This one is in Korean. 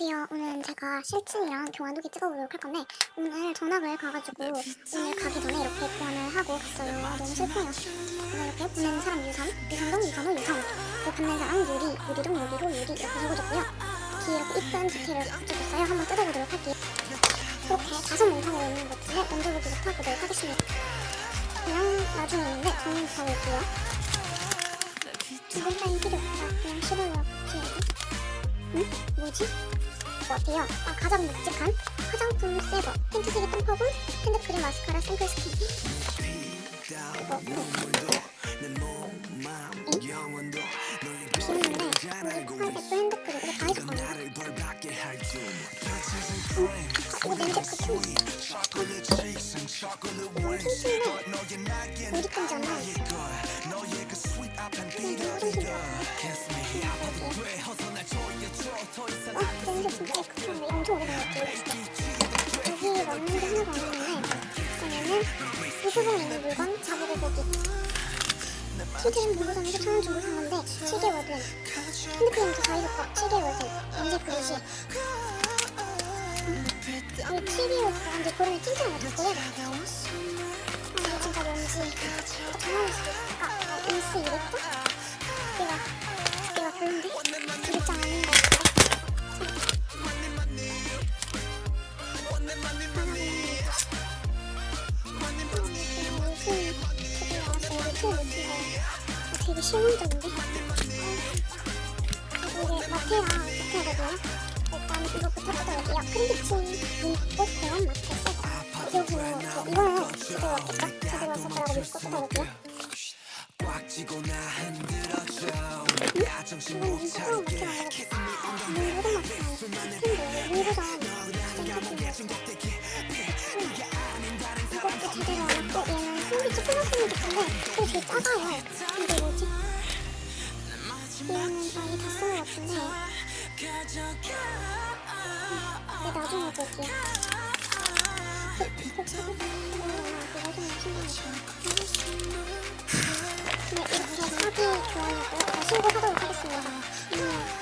안녕하세요. 오늘 제가 실친이랑 교환 후기 찍어보도록 할 건데 오늘 전학을 가가지고 오늘 가기 전에 이렇게 교환을 하고 갔어요. 너무 슬퍼요. 오늘 이렇게 보낸 사람 유선, 유선동, 유선호, 유선 그 받는 사람 유리, 유리동, 유리호, 유리 이렇게 적어줬고요. 뒤에 이렇게 이쁜 디테일을 붙여줬어요. 한번 뜯어보도록 할게요. 이렇게 다섯 문턱으로 있는 것들을 먼저 보기부터 보도록 하겠습니다. 그냥 나중에 있는데 정리 잡을게요. 이건 사인 필요 없다. 그냥 싫어요. 뒤에. 응? 뭐지? 뭐 어때요? 아, 가장 묵직한 화장품 세버 핑크색의 땀퍼블 핸드크림 마스카라 샘플 스킨 어, 어. 응? 비었는데 근데 파란색도 핸드크림 이거 다 해줬거든요 응? 아, 이거 냄새 극혐 이거 튼튼해 어디 건지 안 나와있어 진짜 극혐해 엄청 오래된 것 같아요 여기 넣는 게 하나도 안 있는데 그러면은 이수봉에 있는 물건 자보고 보기. 티드림 본부장에서 천원 주고 산 건데 7개월은 핸드크림도 다 해줬고 7개월은 연재 그릇이 이 7개월 들어간지 고름이 거다 보여줘야 아 진짜 뭔지. 장난일 수도 있을 되게 실용적인데? 이게 마테랑 마테거든요? 일단 이거부터 뜯어볼게요. 크림비치 민꽃 대원 마테 세트. 저 이거는 제대로 왔겠죠? 제대로 왔을 거라고 믿고 뜯어볼게요. 이건 민초랑 마테랑 알아보겠어. 민고도 마테랑 스텐데 흰빛이 플러스는 좋은데 이게 되게 작아요. 근데 뭐지? 얘는 아예 다쓴 것 같은데. 내 나중에 좀네 이렇게 사기 교환이고 신고하도록 하겠습니다